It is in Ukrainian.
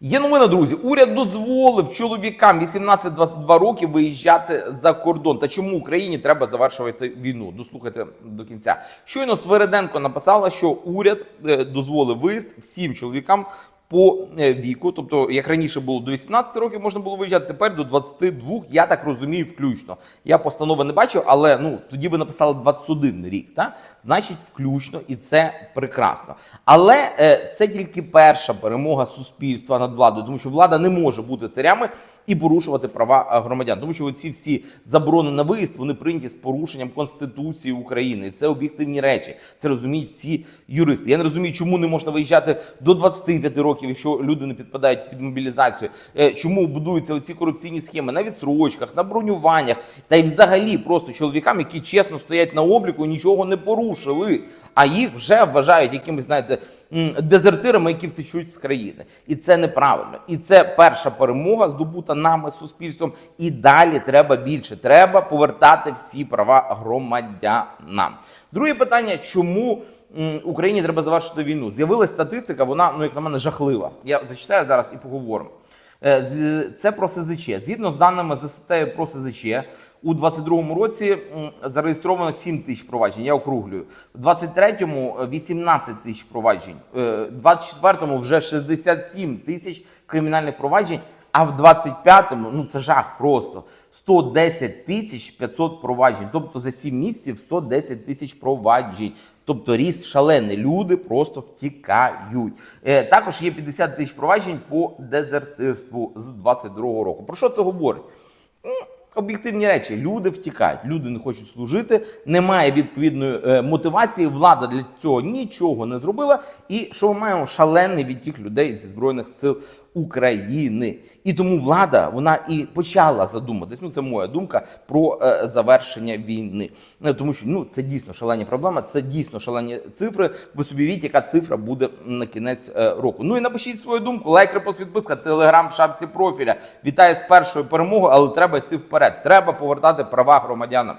Є новина, друзі. Уряд дозволив чоловікам 18-22 роки виїжджати за кордон. Та чому Україні треба завершувати війну? Дослухайте до кінця. Щойно Свириденко написала, що уряд е, дозволив виїзд всім чоловікам. По е, віку, тобто, як раніше було до 18 років, можна було виїжджати, тепер до 22, я так розумію, включно. Я постанови не бачив, але ну тоді би написали 21 рік. Та значить, включно, і це прекрасно. Але е, це тільки перша перемога суспільства над владою, тому що влада не може бути царями і порушувати права е, громадян, тому що ці всі заборони на виїзд вони прийняті з порушенням конституції України. І Це об'єктивні речі. Це розуміють всі юристи. Я не розумію, чому не можна виїжджати до 25 років, якщо люди не підпадають під мобілізацію. Е, Чому будуються оці корупційні схеми на відсрочках, на бронюваннях, та й взагалі просто чоловікам, які чесно стоять на обліку, нічого не порушили, а їх вже вважають якимись, знаєте, дезертирами, які втечуть з країни. І це неправильно. І це перша перемога, здобута нами суспільством. І далі треба більше. Треба повертати всі права громадянам. Друге питання: чому? Україні треба завершити війну. З'явилася статистика, вона, ну як на мене, жахлива. Я зачитаю зараз і поговоримо. Е, Це про СЗЧ. Згідно з даними за про СЗЧ, у 22-му році зареєстровано 7 тисяч проваджень. Я округлюю. В 23-му 18 тисяч проваджень. Е, В 24-му вже 67 тисяч кримінальних проваджень. А в 25-му, ну це жах просто 110 тисяч 500 проваджень. Тобто за 7 місяців 110 тисяч проваджень. Тобто ріст шалений. Люди просто втікають. Е, також є 50 тисяч проваджень по дезертирству з 22-го року. Про що це говорить? Об'єктивні речі, люди втікають, люди не хочуть служити, немає відповідної е, мотивації. Влада для цього нічого не зробила. І що ми маємо шалений відтік людей зі збройних сил України. І тому влада вона і почала задуматись. Ну це моя думка про е, завершення війни. Ну, тому що ну це дійсно шалені проблеми, це дійсно шалені цифри. Ви собі віть, яка цифра буде на кінець е, року. Ну і напишіть свою думку, лайк, репост, підписка, телеграм в шапці профіля. Вітаю з першою перемогою, але треба йти вперед. Треба повертати права громадянам.